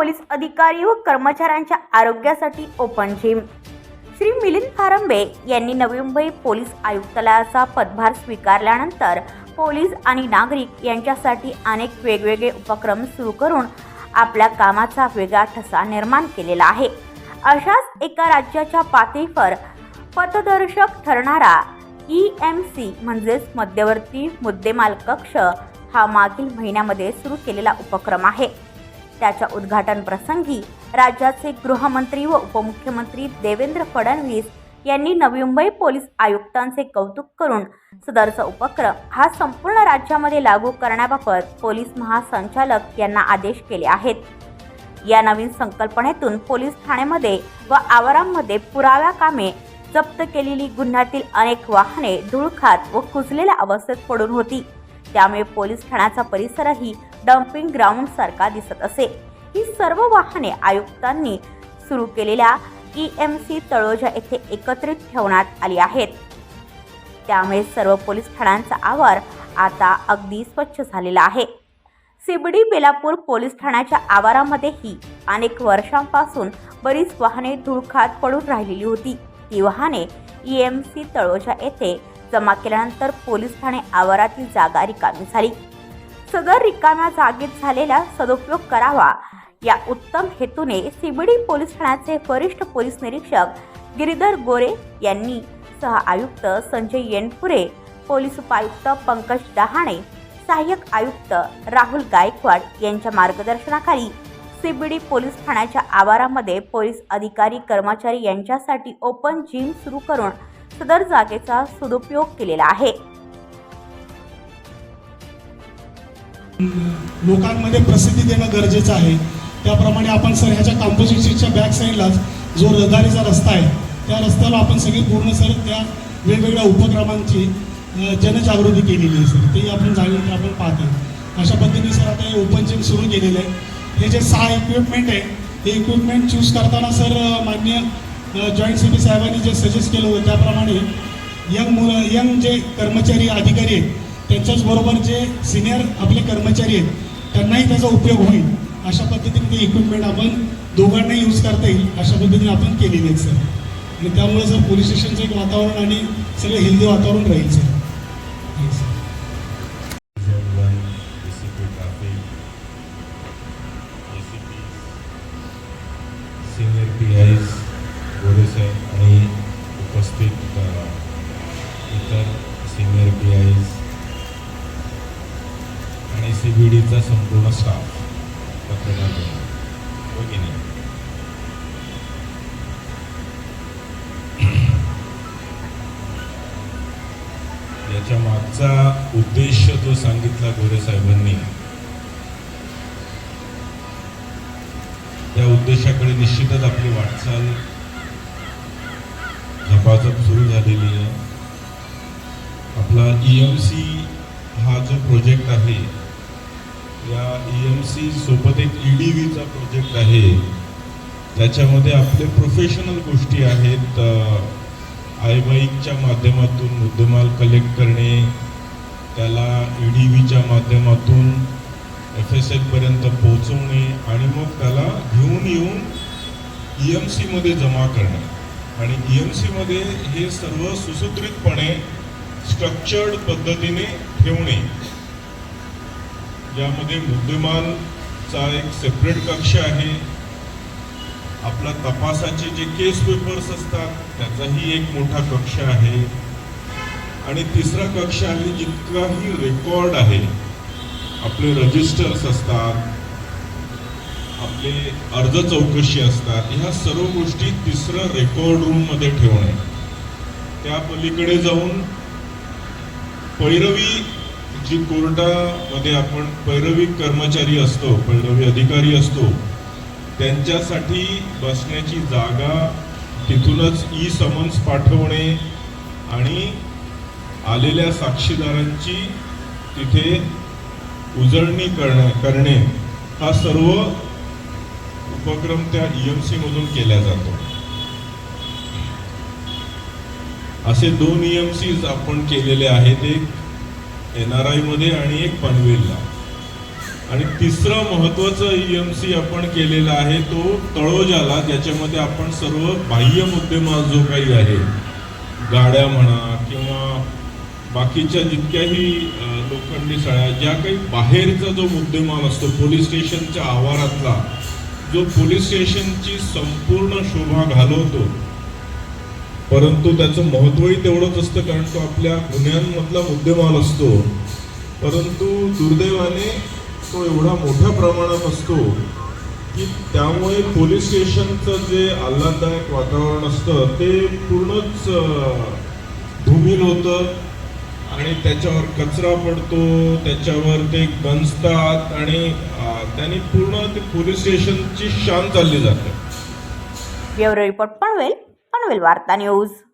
police अधिकारी व कर्मचाऱ्यांच्या आरोग्यासाठी ओपन जिम. श्री मिलिंद फारंबे यांनी नवी मुंबई पोलीस आयुक्तालयाचा पदभार स्वीकारल्यानंतर पोलीस आणि नागरिक यांच्यासाठी अनेक वेगवेगळे उपक्रम सुरू करून आपल्या कामाचा वेगळा ठसा निर्माण केलेला आहे. अशाच एका राज्याच्या पातळीवर पथदर्शक ठरणारा ई एम सी म्हणजेच मध्यवर्ती मुद्देमाल कक्ष हा मागील महिन्यामध्ये सुरू केलेला उपक्रम आहे. त्याच्या उद्घाटन प्रसंगी राज्याचे गृहमंत्री व उपमुख्यमंत्री देवेंद्र फडणवीस यांनी नवी मुंबई पोलीस आयुक्तांचे कौतुक करून सदरचा उपक्रम हा संपूर्ण राज्यामध्ये लागू करण्याबाबत पोलीस महासंचालक यांना आदेश केले आहेत. या नवीन संकल्पनेतून पोलीस ठाण्यामध्ये व आवारांमध्ये पुराव्या कामे जप्त केलेली गुन्ह्यातील अनेक वाहने धुळखात व कुजलेल्या अवस्थेत पडून होती. त्यामुळे पोलीस ठाण्याचा परिसरही डम्पिंग ग्राउंड सारखा दिसत असे. ही सर्व वाहने आयुक्तांनी सुरू केलेल्या ई एम सी तळोजा येथे एकत्रित ठेवण्यात आली आहेत. त्यामुळे सर्व पोलीस ठाण्यांचा आवार आता अगदी स्वच्छ झालेला आहे. सिबडी बेलापूर पोलीस ठाण्याच्या आवारामध्येही अनेक वर्षांपासून बरीच वाहने धुळखात पडून राहिलेली होती. ती वाहने ई एम सी तळोजा येथे जमा केल्यानंतर पोलीस ठाणे आवारातील जागा रिकामी झाली. सदर रिकाम्या जागेत झालेला सदुपयोग करावा या उत्तम हेतूने सीबीडी पोलीस ठाण्याचे वरिष्ठ पोलीस निरीक्षक गिरीधर गोरे यांनी सह आयुक्त संजय येनपुरे पोलीस उपायुक्त पंकज डहाणे सहाय्यक आयुक्त राहुल गायकवाड यांच्या मार्गदर्शनाखाली सीबीडी पोलीस ठाण्याच्या आवारामध्ये पोलीस अधिकारी कर्मचारी यांच्यासाठी ओपन जिम सुरू करून सदर जागेचा सदुपयोग केलेला आहे. लोकांमध्ये प्रसिद्धी देणं गरजेचं आहे. त्याप्रमाणे आपण सर ह्याच्या कॉम्पोजिशनच्या बॅक साईडलाच जो रहदारीचा रस्ता आहे त्या रस्त्याला आपण सगळी पूर्ण सर त्या वेगवेगळ्या उपक्रमांची जनजागृती केलेली आहे सर. ते आपण जाणून आपण पाहतो अशा पद्धतीने सर आता हे ओपन जिम सुरू केलेलं आहे. हे जे सहा इक्विपमेंट आहे हे इक्विपमेंट चूज करताना सर मान्य जॉईंट सी पी साहेबांनी जे सजेस्ट केलं होतं त्याप्रमाणे यंग मुलं यंग जे कर्मचारी अधिकारी आहेत त्यांच्याच बरोबर जे सिनियर आपले कर्मचारी आहेत त्यांनाही त्याचा उपयोग होईल. अशा पद्धतीने ते इक्विपमेंट आपण दोघांनाही यूज करता येईल अशा पद्धतीने आपण केलेली आहेत सर आणि त्यामुळे सर पोलीस स्टेशनचं एक वातावरण आणि सगळं हेल्दी वातावरण राहील सर Thanks, पी आय इतर सिनियर पी आयज आणि सी बी डीचा संपूर्ण स्टाफ पत्रकार बंधू. हो की नाही? याच्या मागचा उद्देश जो सांगितला गोरे साहेबांनी. त्या उद्देशाकडे निश्चितच आपली वाटचाल झपाझप सुरू झालेली आहे. आपला ई एम सी हा जो प्रोजेक्ट आहे या ई एम सी सोबत एक ई डी व्हीचा प्रोजेक्ट आहे. त्याच्यामध्ये आपले प्रोफेशनल गोष्टी आहेत आय बाईकच्या माध्यमातून मुद्देमाल कलेक्ट करणे त्याला ई डी व्हीच्या माध्यमातून एफ एस एलपर्यंत पोहोचवणे आणि मग त्याला घेऊन येऊन ई एम सीमध्ये जमा करणे. आणि ई एम सीमध्ये हे सर्व सुसूत्रितपणे स्ट्रक्चर्ड पद्धतीने ठेवणे. यामध्ये मुद्देमालचा एक सेपरेट कक्ष आहे. आपला तपासाचे जे केस पेपर्स असतात त्याचाही एक मोठा कक्ष आहे. आणि तिसरा कक्ष आहे जितकाही रेकॉर्ड आहे आपले रजिस्टर्स असतात आपले अर्ज चौकशी असतात ह्या सर्व गोष्टी तिसरं रेकॉर्ड रूममध्ये ठेवणे. त्या पलीकडे जाऊन पैरवी जी कोर्टामध्ये आपण पैरवी कर्मचारी असतो पैरवी अधिकारी असतो त्यांच्यासाठी बसण्याची जागा तिथूनच ई समन्स पाठवणे आणि आलेल्या साक्षीदारांची तिथे उजळणी करणे करणे हा सर्व उपक्रम त्या ई एम सीमधून केला जातो. असे दोन ई एम सीज आपण केलेले आहेत एक एन आर आयमध्ये आणि एक पनवेलला. आणि तिसरं महत्त्वाचं ई एम सी आपण केलेला आहे तो तळोजाला ज्याच्यामध्ये आपण सर्व बाह्य मुद्देमाल जो काही आहे गाड्या म्हणा किंवा बाकीच्या जितक्याही लोखंडी सळ्या ज्या काही बाहेरचा जो मुद्देमाल असतो पोलीस स्टेशनच्या आवारातला जो पोलीस स्टेशनची संपूर्ण शोभा घालवतो परंतु त्याचं महत्त्वही तेवढंच असतं कारण तो आपल्या गुन्ह्यांमधला मुद्देमाल असतो. परंतु दुर्दैवाने तो एवढा मोठ्या प्रमाणात असतो की त्यामुळे पोलीस स्टेशनचं जे आल्हाददायक वातावरण असतं ते पूर्णच धुमील होतं. आणि त्याच्यावर कचरा पडतो त्याच्यावर ते गंजतात आणि त्याने पूर्ण ते पोलीस स्टेशनची शान चालली जाते. Report Panvel. Tamil Varta News.